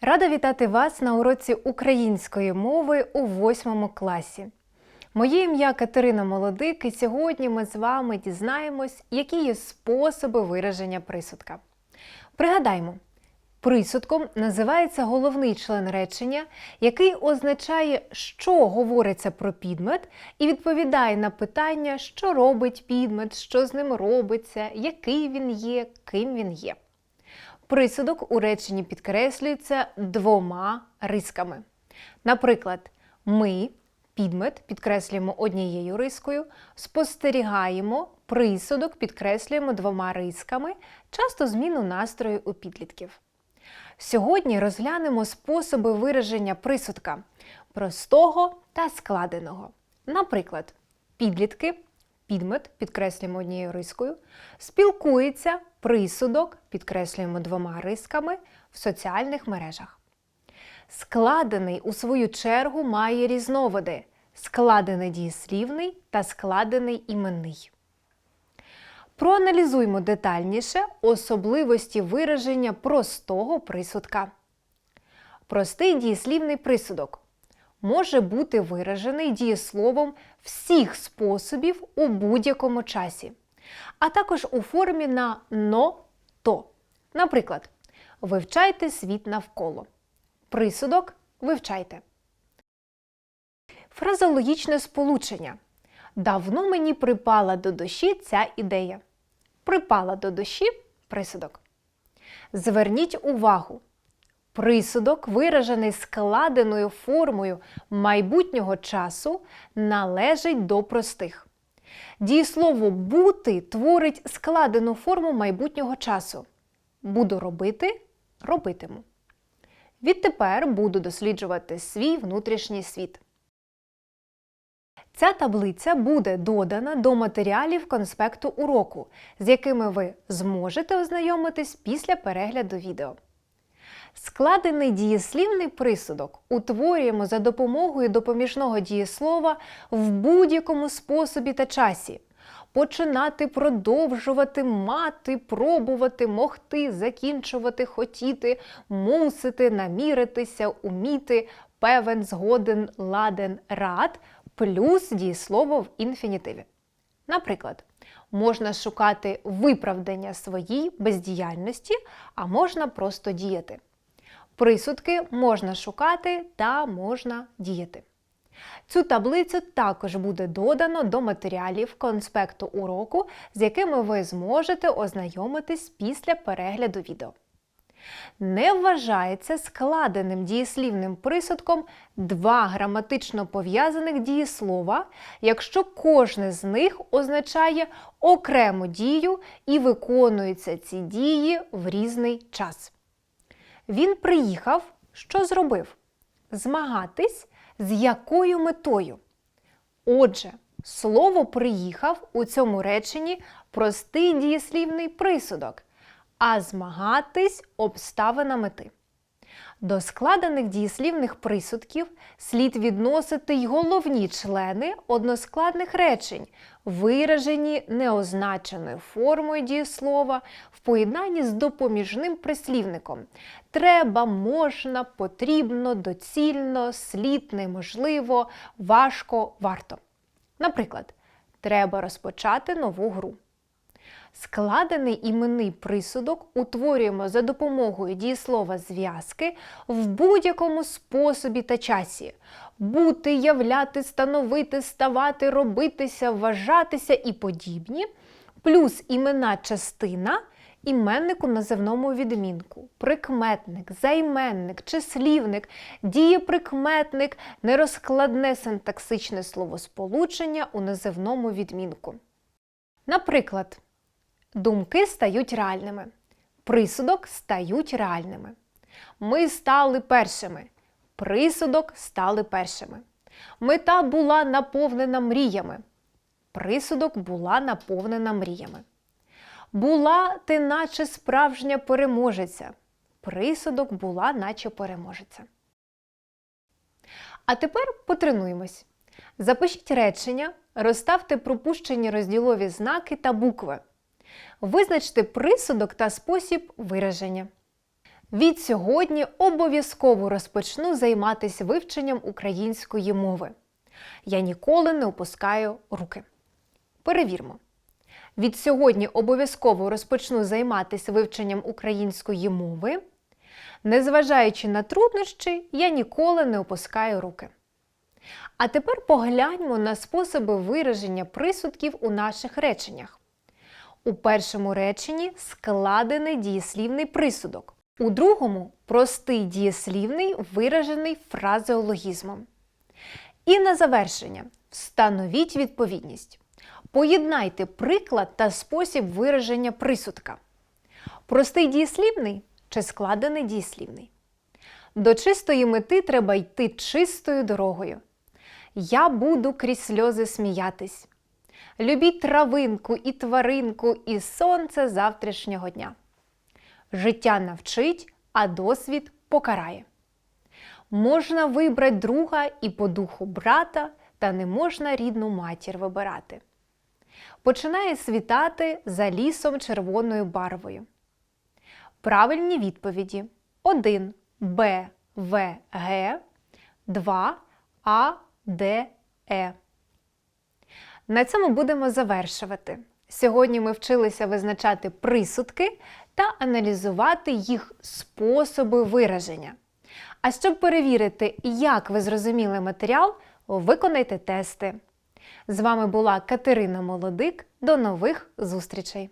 Рада вітати вас на уроці української мови у восьмому класі. Моє ім'я Катерина Молодик, і сьогодні ми з вами дізнаємось, які є способи вираження присудка. Пригадаймо, присудком називається головний член речення, який означає, що говориться про підмет, і відповідає на питання, що робить підмет, що з ним робиться, який він є, ким він є. Присудок у реченні підкреслюється двома рисками. Наприклад, ми підмет підкреслюємо однією рискою, спостерігаємо, присудок підкреслюємо двома рисками, часто зміну настрою у підлітків. Сьогодні розглянемо способи вираження присудка простого та складеного. Наприклад, підлітки підмет підкреслюємо однією рискою, спілкується присудок підкреслюємо двома рисками в соціальних мережах. Складений, у свою чергу, має різновиди складений дієслівний та складений іменний. Проаналізуймо детальніше особливості вираження простого присудка. Простий дієслівний присудок може бути виражений дієсловом всіх способів у будь-якому часі, а також у формі на но то. Наприклад, вивчайте світ навколо. Присудок вивчайте. Фразологічне сполучення. Давно мені припала до душі ця ідея. Припала до душі присудок. Зверніть увагу. Присудок, виражений складеною формою майбутнього часу, належить до простих. Дієслово бути творить складену форму майбутнього часу. Буду робити робитиму. Відтепер буду досліджувати свій внутрішній світ. Ця таблиця буде додана до матеріалів конспекту уроку, з якими ви зможете ознайомитись після перегляду відео. Складений дієслівний присудок утворюємо за допомогою допоміжного дієслова в будь-якому способі та часі. Починати, продовжувати, мати, пробувати, могти, закінчувати, хотіти, мусити, наміритися, уміти, певен, згоден, ладен, рад, плюс дієслово в інфінітиві. Наприклад, можна шукати виправдання своїй бездіяльності, а можна просто діяти. Присудки можна шукати та можна діяти. Цю таблицю також буде додано до матеріалів конспекту уроку, з якими ви зможете ознайомитись після перегляду відео. Не вважається складеним дієслівним присудком два граматично пов'язаних дієслова, якщо кожне з них означає окрему дію і виконуються ці дії в різний час. Він приїхав, що зробив? Змагатись з якою метою? Отже, слово приїхав у цьому реченні простий дієслівний присудок, а змагатись обставина мети. До складених дієслівних присудків слід відносити й головні члени односкладних речень, виражені неозначеною формою дієслова в поєднанні з допоміжним прислівником. Треба, можна, потрібно, доцільно, слід, неможливо, важко, варто. Наприклад, треба розпочати нову гру. Складений іменний присудок утворюємо за допомогою дієслова зв'язки в будь-якому способі та часі. Бути, являти, становити, ставати, робитися, вважатися і подібні, плюс імена частина іменнику називному відмінку, прикметник, займенник, числівник, дієприкметник, нерозкладне синтаксичне словосполучення у називному відмінку. Наприклад, Думки стають реальними. Присудок стають реальними. Ми стали першими. Присудок стали першими. Мета була наповнена мріями. Присудок була наповнена мріями. Була ти наче справжня переможеця. Присудок була наче переможеця. А тепер потренуємось. Запишіть речення, розставте пропущені розділові знаки та букви. Визначте присудок та спосіб вираження. Від сьогодні обов'язково розпочну займатися вивченням української мови. Я ніколи не опускаю руки. Перевірмо. Від сьогодні обов'язково розпочну займатися вивченням української мови. Незважаючи на труднощі, я ніколи не опускаю руки. А тепер погляньмо на способи вираження присудків у наших реченнях. У першому реченні складений дієслівний присудок. У другому простий дієслівний, виражений фразеологізмом. І на завершення встановіть відповідність. Поєднайте приклад та спосіб вираження присудка. Простий дієслівний чи складений дієслівний. До чистої мети треба йти чистою дорогою. Я буду крізь сльози сміятись. Любіть травинку і тваринку, і сонце завтрашнього дня. Життя навчить, а досвід покарає. Можна вибрати друга і по духу брата, та не можна рідну матір вибирати. Починає світати за лісом червоною барвою. Правильні відповіді: 1 Б, В, Г, 2 А, Д, Е. На цьому будемо завершувати. Сьогодні ми вчилися визначати присудки та аналізувати їх способи вираження. А щоб перевірити, як ви зрозуміли матеріал, виконайте тести. З вами була Катерина Молодик. До нових зустрічей!